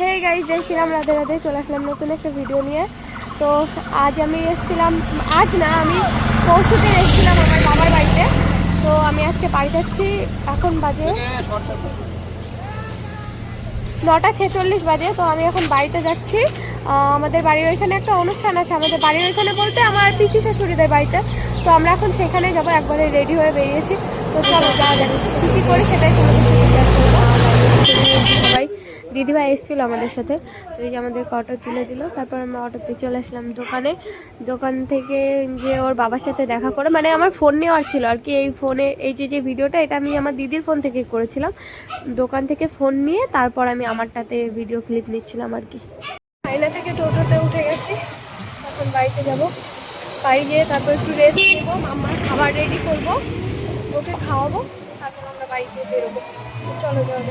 হে guys জয় শ্রীরাম, রাধে রাধে, চলে আসলাম নতুন একটা ভিডিও নিয়ে। তো আজ আমি এসেছিলাম, আজ না, আমি পরশু দিন এসেছিলাম আমার বাবার বাড়িতে। তো আমি আজকে বাড়ি যাচ্ছি, এখন বাজে নটা ছেচল্লিশ বাজে, তো আমি এখন বাড়িতে যাচ্ছি। আমাদের বাড়ির ওইখানে একটা অনুষ্ঠান আছে, আমাদের বাড়ির ওইখানে বলতে আমার পিসি শাশুড়িদের বাড়িতে। তো আমরা এখন সেখানে যাব, একবারে রেডি হয়ে বেরিয়েছি। তো চলো, যাওয়া যাবে কী করি সেটাই তোমাদের। সবাই দিদিভাই এসেছিল আমাদের সাথে। তো এই যে আমাদের অটো তুলে দিল, তারপর আমরা অটোতে চলে আসলাম দোকানে। দোকান থেকে যে ওর বাবার সাথে দেখা করে মানে আমার ফোন নেওয়ার ছিল আর কি। এই ফোনে এই যে যে ভিডিওটা, এটা আমি আমার দিদির ফোন থেকে করেছিলাম। দোকান থেকে ফোন নিয়ে তারপর আমি আমারটাতে ভিডিও ক্লিপ নিচ্ছিলাম আর কি। আয়না থেকে টোটোতে উঠে গেছি, এখন বাড়িতে যাব। বাড়ি গিয়ে তারপর একটু রেস্ট নেব আমার খাবার রেডি করব, ওকে খাওয়াবো, তারপর আমরা বাড়িতে বেরোবো। চলো যাওয়া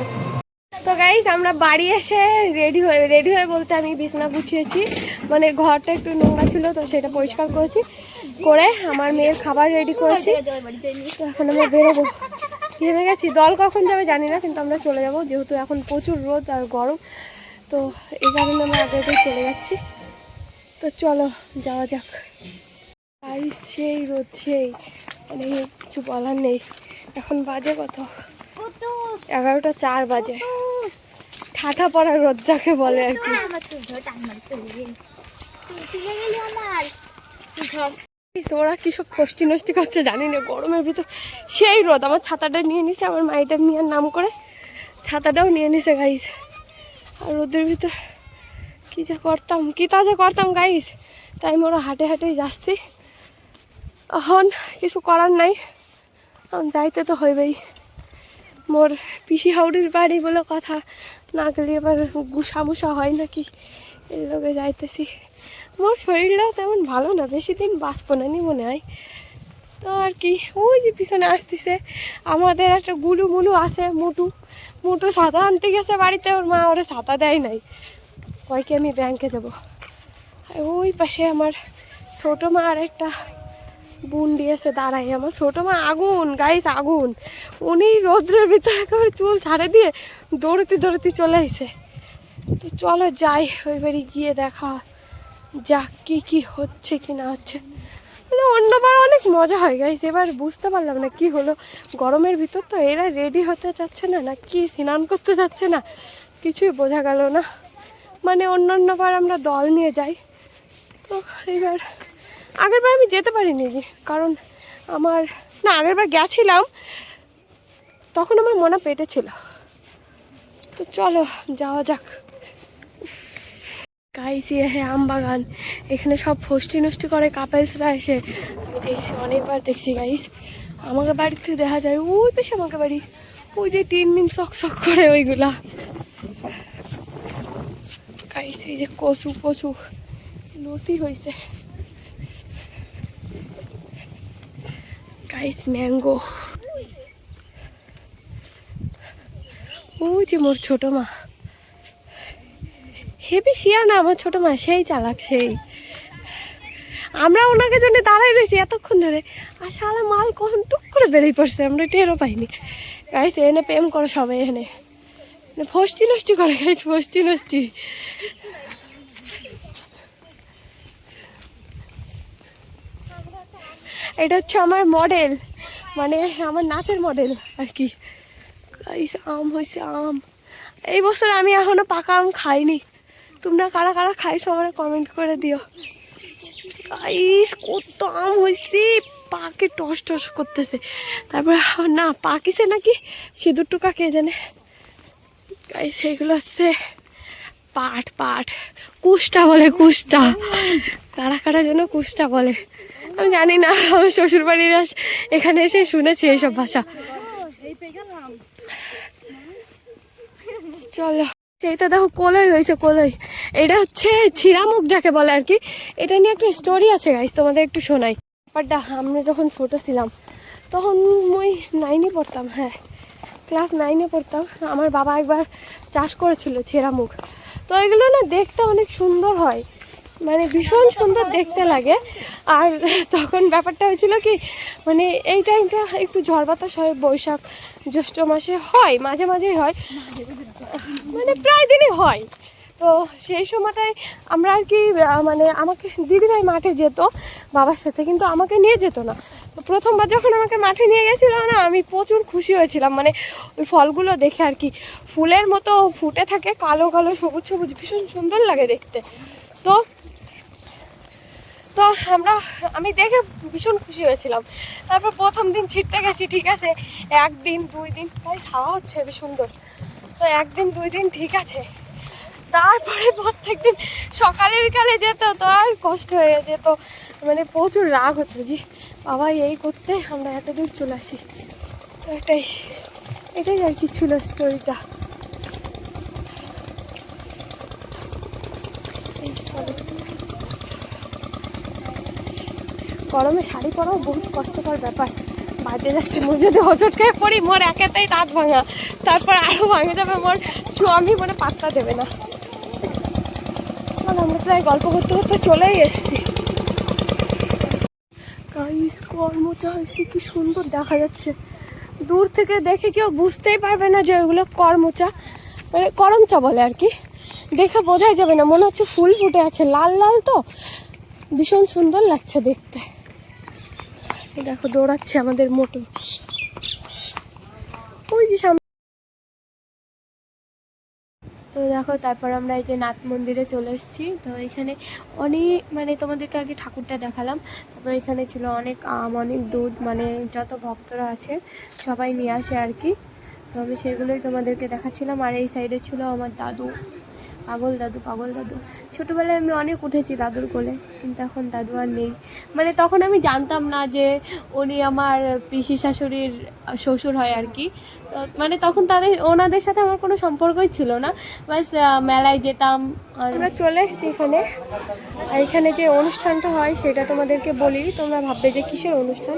তো গাইজ আমরা বাড়ি এসে রেডি হয়ে রেডি হয়ে বলতে আমি বিছানা গুছিয়েছি। মানে ঘরটা একটু নোংরা ছিল তো সেটা পরিষ্কার করেছি। করে আমার মেয়ের খাবার রেডি করেছি। তো এখন আমরা বেরোবো। ভেবে গেছি দল কখন যাবে জানি না কিন্তু আমরা চলে যাব। যেহেতু এখন প্রচুর রোদ আর গরম তো এই কারণে আমরা আগে আগে চলে যাচ্ছি। তো চলো যাওয়া যাক। তাই সেই রোদ সেই। মানে কিছু বলার নেই। এখন বাজে কত? এগারোটা চার বাজে। ঠাঠা পড়া রোদ যাকে বলে আর কি। ওরা কি সব ফষ্টি নষ্টি করছে জানি না গরমের ভিতর। সেই রোদ আমার ছাতাটা নিয়ে নিছে আমার মাইটা নিয়ে নাম করে ছাতাটাও নিয়ে নিছে গাইস আর রোদের ভিতর কি যে করতাম কি তা যে করতাম গাইস তাই মোরা হাঁটে হাঁটেই যাচ্ছি। এখন কিছু করার নাই। এখন যাইতে তো হইবেই। মোর পিসি হাউড়ির বাড়ি বলে কথা। না গেলে এবার গুসা মুসা হয় নাকি? এই লোকে যাইতেছি। মোর শরীরটাও তেমন ভালো না, বেশি দিন বাঁচবো না নি মনে হয়। তো আর কি, ওই যে পিছনে আসতেছে, আমাদের একটা গুলু মুলু আছে, মুটু। মুটু ছাতা আনতে গেছে বাড়িতে, ওর মা ওরে ছাতা দেয় নাই। কয় কি আমি ব্যাংকে যাব। ওই পাশে আমার ছোটো মা আর একটা বোন দিয়েছে, দাঁড়াই আমার ছোটো মা, আগুন গাইস আগুন। উনি রৌদ্রের ভিতরে একেবারে চুল ছাড়ে দিয়ে দৌড়তে দৌড়তে চলে এসে তো চলো যাই ওই বাড়ি গিয়ে দেখা যাক কি কি হচ্ছে, কি না হচ্ছে। মানে অন্যবার অনেক মজা হয় গাইস এবার বুঝতে পারলাম না কি হলো। গরমের ভিতর তো এরা রেডি হতে চাচ্ছে না না কি স্নান করতে যাচ্ছে না, কিছুই বোঝা গেল না। মানে অন্য অন্যবার আমরা দল নিয়ে যাই। তো এবার আগের বার আমি যেতে পারিনি যে, কারণ আমার না আগের বার গেছিলাম তখন আমার মনে পেটে ছিল। তো চলো যাওয়া যাক। গাইছি হ্যাঁ আম বাগান। এখানে সব ফষ্টি নষ্টি করে কাপেলসরা এসে। আমি দেখছি অনেকবার দেখছি গাইস আমাকে বাড়িতে দেখা যায় ওই পেশে আমাকে বাড়ি। ওই যে তিন দিন শখ শখ করে ওইগুলা। গাইস এই যে কচু কচু। লতি হয়েছে গাইস ম্যাঙ্গো ওই যে মোর ছোট মা। হেবি শিয়া না, আমার ছোট মা, সেই চালাক, সেই। আমরা ওনাকে জন্য দাঁড়াই রয়েছি এতক্ষণ ধরে। আর সারা মাল কখন টুক করে বেরিয়ে পড়ছে, আমরা টেরও পাইনি। গাইস এনে প্রেম করো সবাই এনে। ফষ্টি নষ্টি করে গাইস ফষ্টি নষ্টি। এটা হচ্ছে আমার মডেল মানে আমার নাচের মডেল আর কি। আম হয়েছে আম। এই বছর আমি এখনও পাকা আম খাইনি। তোমরা কারা কারা খাইছো আমার কমেন্ট করে দিও। কত আম হয়েছে পাকে টস টস করতেছে। তারপর, না পাকিছে নাকি? সিঁদুর টুকা কে জানে। গাইস এগুলো হচ্ছে পাট পাট। কুষ্টা বলে কুষ্টা। কারা কারা যেন কুষ্টা বলে। আমি জানি না, আমার শ্বশুর বাড়ির এখানে এসে শুনেছি এইসব ভাষা। চলো। সেইটা দেখো, কলই হয়েছে, কলই। এটা হচ্ছে ছিরামুখ যাকে বলে আর কি। এটা নিয়ে একটা স্টোরি আছে গাইস তোমাদের একটু শোনাই। ব্যাপারটা, আমরা যখন ছোটো ছিলাম, তখন ওই নাইনে পড়তাম হ্যাঁ। ক্লাস নাইনে পড়তাম। আমার বাবা একবার চাষ করেছিল ছেঁড়ামুখ। তো এগুলো না দেখতে অনেক সুন্দর হয়। মানে ভীষণ সুন্দর দেখতে লাগে। আর তখন ব্যাপারটা হয়েছিল কি মানে এই টাইমটা একটু ঝড় বাতাস হয়, বৈশাখ, জ্যৈষ্ঠ মাসে হয়, মাঝে মাঝেই হয়। মানে প্রায় দিনই হয়। তো সেই সময়টায় আমরা আর কি মানে আমাকে দিদিভাই মাঠে যেত, বাবার সাথে, কিন্তু আমাকে নিয়ে যেত না। প্রথমবার যখন আমাকে মাঠে নিয়ে গেছিল না, আমি প্রচুর খুশি হয়েছিলাম। মানে ওই ফলগুলো দেখে আর কি, ফুলের মতো ফুটে থাকে, কালো কালো, সবুজ সবুজ, ভীষণ সুন্দর লাগে দেখতে। তো তো আমরা, আমি দেখে ভীষণ খুশি হয়েছিলাম। তারপর প্রথম দিন ছিটতে গেছি, ঠিক আছে? একদিন, দুই দিন তাই হাওয়া হচ্ছে, বেশ সুন্দর। তো একদিন, দুই দিন, ঠিক আছে। তারপরে প্রত্যেক দিন সকালে, বিকালে যেত, তো আর কষ্ট হয়ে যেত। মানে প্রচুর রাগ হতো যে বাবা এই করতে আমরা এত দূর চলে আসি। এটাই এটাই আর কি ছিল স্টোরিটা গরমে শাড়ি পরাও বহুত কষ্টকর ব্যাপার। বাজে যাচ্ছে মোর যদি হোঁচট খেয়ে পড়ি, মোর একাতেই দাঁত ভাঙা। তারপর আরও ভাঙে যাবে, মোর স্বামী মানে পাত্তা দেবে না। আমরা প্রায় গল্প করতে করতে চলেই এসেছি। কর্মচা হয়েছে, কি সুন্দর দেখা যাচ্ছে। দূর থেকে দেখে কেউ বুঝতেই পারবে না যে ওইগুলো কর্মচা। মানে করমচা বলে আর কি। দেখে বোঝাই যাবে না, মনে হচ্ছে ফুল ফুটে আছে, লাল লাল তো। ভীষণ সুন্দর লাগছে দেখতে। দেখো, দৌড়াচ্ছে আমাদের মোটর। ওই যে সামনে তো দেখো, তারপর আমরা এই যে নাথ মন্দিরে চলে এসেছি। তো এখানে অনেক মানে তোমাদেরকে আগে ঠাকুরটা দেখালাম। তারপর এখানে ছিল অনেক আম, অনেক দুধ মানে যত ভক্তরা আছে, সবাই নিয়ে আসে আর কি। তো আমি সেগুলোই তোমাদেরকে দেখাচ্ছিলাম। আর এই সাইডে ছিল আমার দাদু। পাগল দাদু পাগল দাদু। ছোটোবেলায় আমি অনেক উঠেছি দাদুর কোলে, কিন্তু এখন দাদু আর নেই। মানে তখন আমি জানতাম না যে উনি আমার পিসি শাশুড়ির শ্বশুর হয় আর কি। মানে তখন তাদের, ওনাদের সাথে আমার কোনো সম্পর্কই ছিল না। বাস মেলায় যেতাম আমরা চলে এসেছি এখানে। আর এখানে যে অনুষ্ঠানটা হয়, সেটা তোমাদেরকে বলি। তোমরা ভাববে যে কিসের অনুষ্ঠান?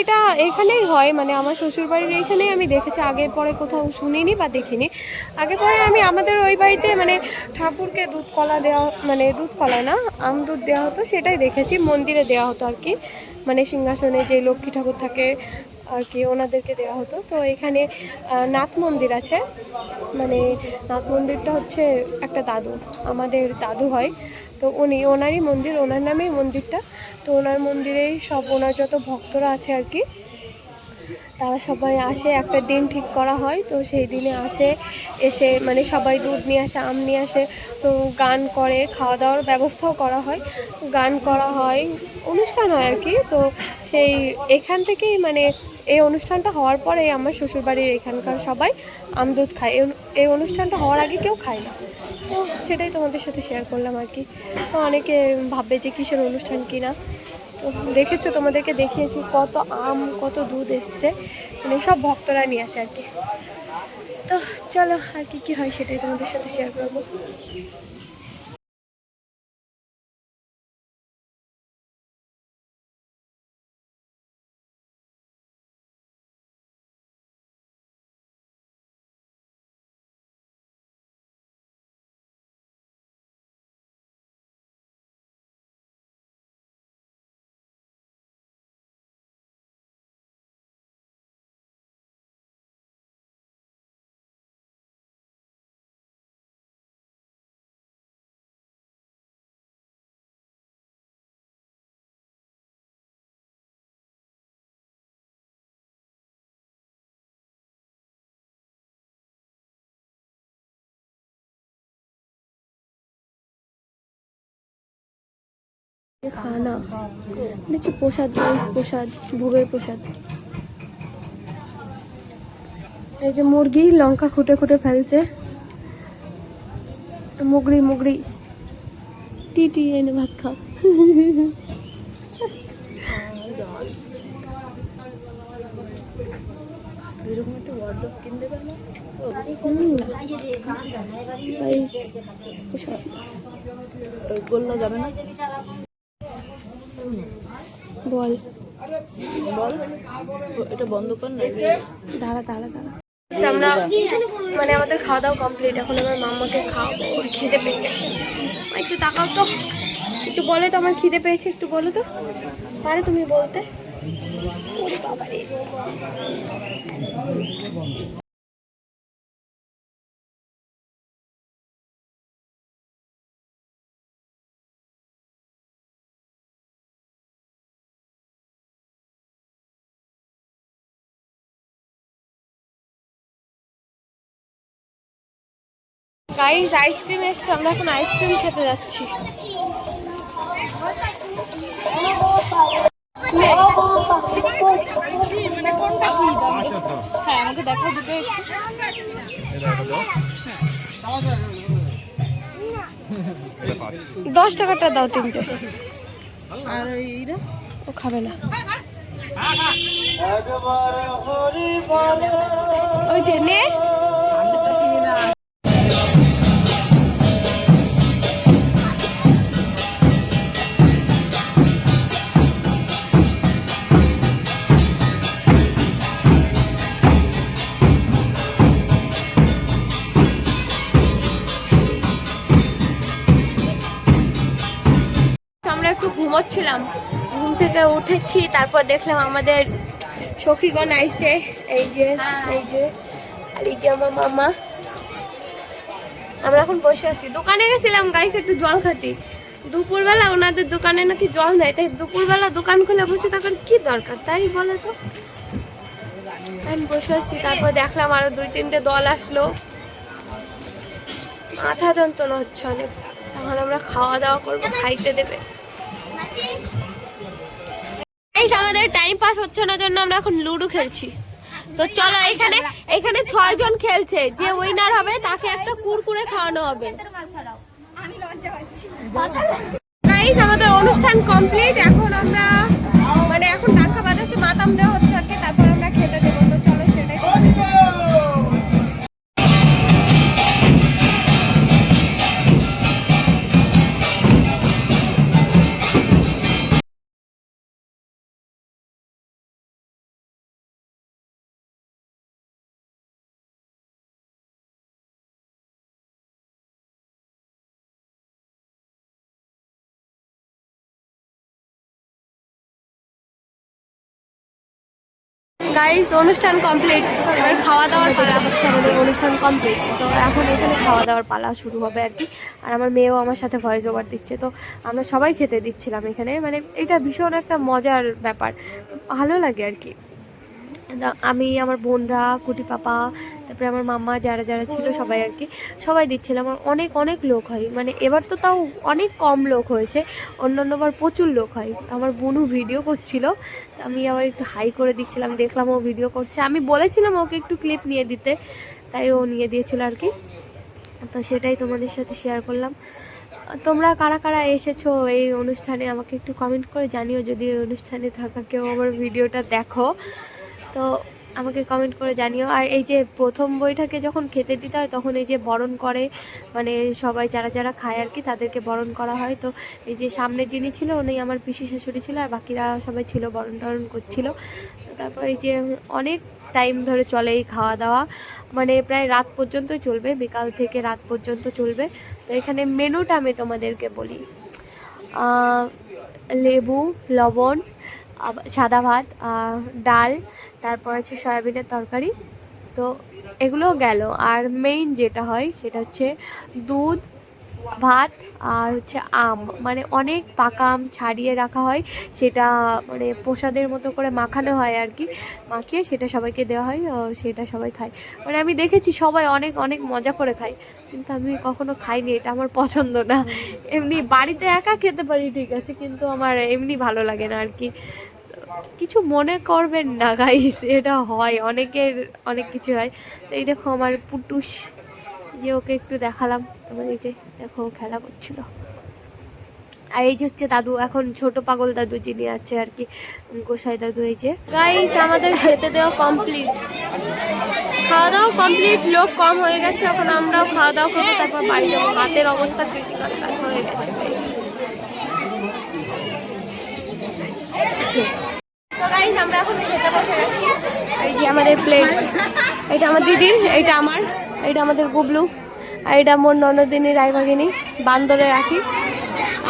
এটা এখানেই হয় মানে আমার শ্বশুরবাড়ির এইখানেই আমি দেখেছি। আগে পরে কোথাও শুনিনি বা দেখিনি। আগে পরে আমি, আমাদের ওই বাড়িতে মানে ঠাকুরকে দুধ কলা দেওয়া মানে দুধ কলা না, আম দুধ দেওয়া হতো, সেটাই দেখেছি। মন্দিরে দেওয়া হতো আর কি। মানে সিংহাসনে যে লক্ষ্মী ঠাকুর থাকে আর কি, ওনাদেরকে দেওয়া হতো। তো এখানে নাথ মন্দির আছে। মানে নাথ মন্দিরটা হচ্ছে একটা দাদু, আমাদের দাদু হয়। তো উনি, ওনারই মন্দির, ওনার নামেই মন্দিরটা। তো ওনার মন্দিরেই সব ওনার যত ভক্তরা আছে আর কি, তারা সবাই আসে, একটা দিন ঠিক করা হয়, তো সেই দিনে আসে, এসে মানে সবাই দুধ নিয়ে আসে, আম নিয়ে আসে, তো গান করে খাওয়া দাওয়ার ব্যবস্থাও করা হয়, গান করা হয়, অনুষ্ঠান হয় আর কি, তো সেই এখান থেকেই মানে এই অনুষ্ঠানটা হওয়ার পরে আমার শ্বশুরবাড়ির এখানকার সবাই আম দুধ খায়, এই অনুষ্ঠানটা হওয়ার আগে কেউ খায় না। তো সেটাই তোমাদের সাথে শেয়ার করলাম আর কি। অনেকে ভাববে যে কিসের অনুষ্ঠান কিনা। তো দেখেছ, তোমাদেরকে দেখিয়েছি কত আম, কত দুধ এসছে। মানে সব ভক্তরা নিয়ে আসে আর কি। তো চলো, আর কি কী হয় সেটাই তোমাদের সাথে শেয়ার করব। খানা। হচ্ছে প্রসাদ রাইস প্রসাদ ভোগের প্রসাদ। এই যে মুরগি লঙ্কা খুঁটে খুঁটে ফেলছে। মুগড়ি মুগড়ি টি টি এনে ভাত খাও। যাবে না? বল। বল। এটা বন্ধ কর না দাঁড়া দাঁড়া দাঁড়া। আমরা মানে আমাদের খাওয়া দাওয়া কমপ্লিট এখন আমার মাম্মাকে খাওয়াবো ওর খিদে পেয়ে গেছে। একটু তাকাও তো। একটু বলো তো আমার খিদে পেয়েছে একটু বলো তো। পারে তুমি বলতে? ওরে বাবা রে গাইস আইসক্রিম এসছে, আমরা এখন আইসক্রিম খেতে যাচ্ছি। হ্যাঁ দশ টাকাটা দাও তিনটে। আর এইটা ও খাবে না। ওই যে নে। ঘুমোচ্ছিলাম। ঘুম থেকে উঠেছি তারপর দেখলাম আমাদের সখীগণ আইসে। এই যে এই যে আর এই যে আমার মামা। আমরা এখন বসে আছি। দোকানে গেছিলাম গাইছে একটু জল খাতি। দুপুরবেলা ওনাদের দোকানে নাকি জল নেয় তাই দুপুরবেলা দোকান খুলে বসে থাকার কি দরকার তাই বলে তো? আমি বসে আছি তারপর দেখলাম আরও দুই তিনটে দল আসলো। মাথা যন্ত্রণা হচ্ছে অনেক। তখন আমরা খাওয়া দাওয়া করব খাইতে দেবে। এই আমাদের টাইম পাস হচ্ছে না জন্য আমরা এখন লুডো খেলছি। তো চলো এখানে এখানে ছয় জন খেলছে। যে উইনার হবে তাকে একটা কুরকুরে খাওয়ানো হবে। গাইস আমাদের অনুষ্ঠান কমপ্লিট এখন আমরা মানে এখন ডাকা বাজাচ্ছে, মাতাম দেওয়া হচ্ছে। গাইস অনুষ্ঠান কমপ্লিট এবার খাওয়া দাওয়ার পালা হচ্ছে আমাদের অনুষ্ঠান কমপ্লিট তো এখন এখানে খাওয়া দাওয়ার পালা শুরু হবে আর কি। আর আমার মেয়েও আমার সাথে ভয়েস ওভার দিচ্ছে। তো আমরা সবাই খেতে দিচ্ছিলাম এখানে। মানে এটা ভীষণ একটা মজার ব্যাপার। ভালো লাগে আর কি। আমি, আমার বোনরা, কুটি পাপা, তারপরে আমার মামা যারা যারা ছিল সবাই আর কি, সবাই দিচ্ছিলাম আমার অনেক অনেক লোক হয়। মানে এবার তো তাও অনেক কম লোক হয়েছে। অন্যান্যবার প্রচুর লোক হয়। আমার বোনও ভিডিও করছিল। আমি আবার একটু হাই করে দিচ্ছিলাম। দেখলাম ও ভিডিও করছে। আমি বলেছিলাম ওকে একটু ক্লিপ নিয়ে দিতে। তাই ও নিয়ে দিয়েছিল আর কি। তো সেটাই তোমাদের সাথে শেয়ার করলাম। তোমরা কারা কারা এসেছ এই অনুষ্ঠানে আমাকে একটু কমেন্ট করে জানিও। যদি অনুষ্ঠানে থাকা কেউ আমার ভিডিওটা দেখো। তো আমাকে কমেন্ট করে জানিও। আর এই যে প্রথম বইটাকে যখন খেতে দিতে হয়, তখন এই যে বরণ করে মানে সবাই যারা যারা খায় আর কি, তাদেরকে বরণ করা হয়। তো এই যে সামনে যিনি ছিল, উনি আমার পিসি শাশুড়ি ছিল, আর বাকিরা সবাই ছিল, বরণ টরণ করছিল। তারপর এই যে অনেক টাইম ধরে চলে এই খাওয়া দাওয়া। মানে প্রায় রাত পর্যন্তই চলবে, বিকাল থেকে রাত পর্যন্ত চলবে। তো এখানে মেনুটা আমি তোমাদেরকে বলি। লেবু, লবণ সাদা ভাত ডাল তারপর হচ্ছে সয়াবিনের তরকারি। তো এগুলো গেল। আর মেইন যেটা হয় সেটা হচ্ছে দুধ ভাত আর হচ্ছে আম। মানে অনেক পাকা আম ছাড়িয়ে রাখা হয়। সেটা মানে প্রসাদের মতো করে মাখানো হয় আর কি। মাখিয়ে সেটা সবাইকে দেওয়া হয় ও সেটা সবাই খায়। মানে আমি দেখেছি সবাই অনেক অনেক মজা করে খায়। কিন্তু আমি কখনো খাইনি এটা আমার পছন্দ না। এমনি বাড়িতে একা খেতে পারি ঠিক আছে কিন্তু আমার এমনি ভালো লাগে না আর কি। কিছু মনে করবেন না গাইস এটা হয়, অনেকের, অনেক কিছু হয়। তো এই দেখো আমার পুটুস যে ওকে একটু দেখালাম। তোমাদেরকে দেখো খেলা করছিল। আর এই যে হচ্ছে দাদু, এখন ছোট পাগল দাদু যিনি আছে আর কি, গোসাই দাদু, এই যে। গাইস আমাদের খেতে দেওয়া কমপ্লিট খাওয়া দাওয়া কমপ্লিট লোক কম হয়ে গেছে, এখন আমরাও খাওয়া দাওয়া করব, তারপর বাড়ি যাব। হাতের অবস্থা ক্রিটিক্যাল হয়ে গেছে, guys। তো এই যে আমাদের প্লেট এটা আমার দিদির এইটা আমার এইটা আমাদের গুবলু, আর এটা মোর ননদিনী, রায়বাগিনী বান্দরে রাখি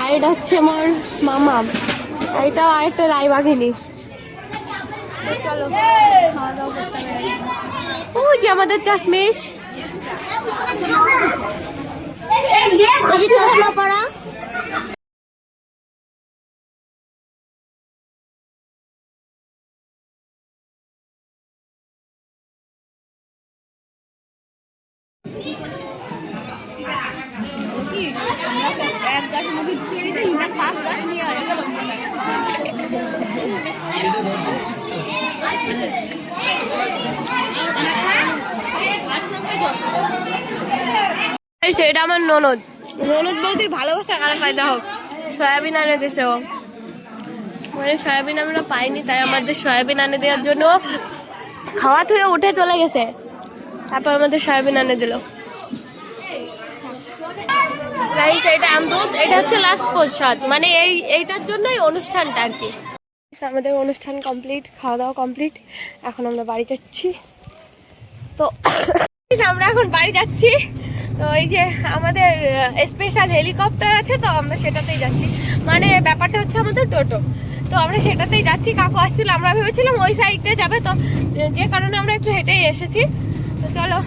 আর এটা হচ্ছে আমার মামা, আর এটা আরেকটা রায়বাগিনী। তো চলো। ও যে আমাদের চাশমিশ। চশমা পরা। আমরা এক গাছ মুখে ঢুকিয়ে দিতে না পাঁচ গাছ নিয়ে গেল এই সেটা আমার ননদ। ননদ বৌদির ভালোবাসা কারা ফায়দা হোক? সয়াবিন আনে দিছে ও। মানে সয়াবিন আমরা পাইনি তাই আমাদের সয়াবিন আনে দেওয়ার জন্য খাওয়া থেকে উঠে চলে গেছে। তারপর আমাদের সয়াবিন আনে দিল। গাইস এটা আমদুদ এটা হচ্ছে লাস্ট প্রসাদ। মানে এই, এইটার জন্যই অনুষ্ঠানটা আর কি। আমাদের অনুষ্ঠান কমপ্লিট খাওয়া দাওয়া কমপ্লিট এখন আমরা বাড়ি যাচ্ছি। তো আমরা এখন বাড়ি যাচ্ছি। তো এই যে আমাদের স্পেশাল হেলিকপ্টার আছে, তো আমরা সেটাতেই যাচ্ছি। মানে ব্যাপারটা হচ্ছে আমাদের টোটো। তো আমরা সেটাতেই যাচ্ছি। কাকু আসছিল, আমরা ভেবেছিলাম ওই সাইড দিয়ে যাবে। তো যে কারণে আমরা একটু হেঁটেই এসেছি। তো চলো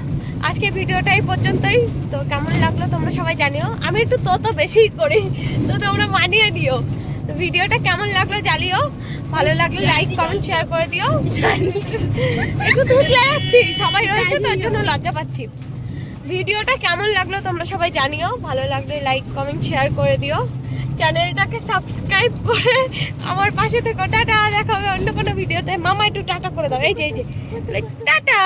আজকে ভিডিওটা এই পর্যন্তই। তো কেমন লাগল তোমরা সবাই জানিও। আমি একটু তো তো বেশি করি, তো তোমরা মানিয়ে দিও তো ভিডিওটা কেমন লাগল জানিও। ভালো লাগল লাইক কমেন্ট শেয়ার করে দিও। একটু দুধ সবাই রয়েছে তার জন্য লজ্জা পাচ্ছি। ভিডিওটা কেমন লাগল তোমরা সবাই জানিও। ভালো লাগলে লাইক কমেন্ট শেয়ার করে দিও। চ্যানেলটাকে সাবস্ক্রাইব করে আমার পাশে থেকে। টাটা, দেখা হবে অন্য কোনো ভিডিওতে। মামা, একটু টাটা করে দাও। এই যে এই যে। টাটা!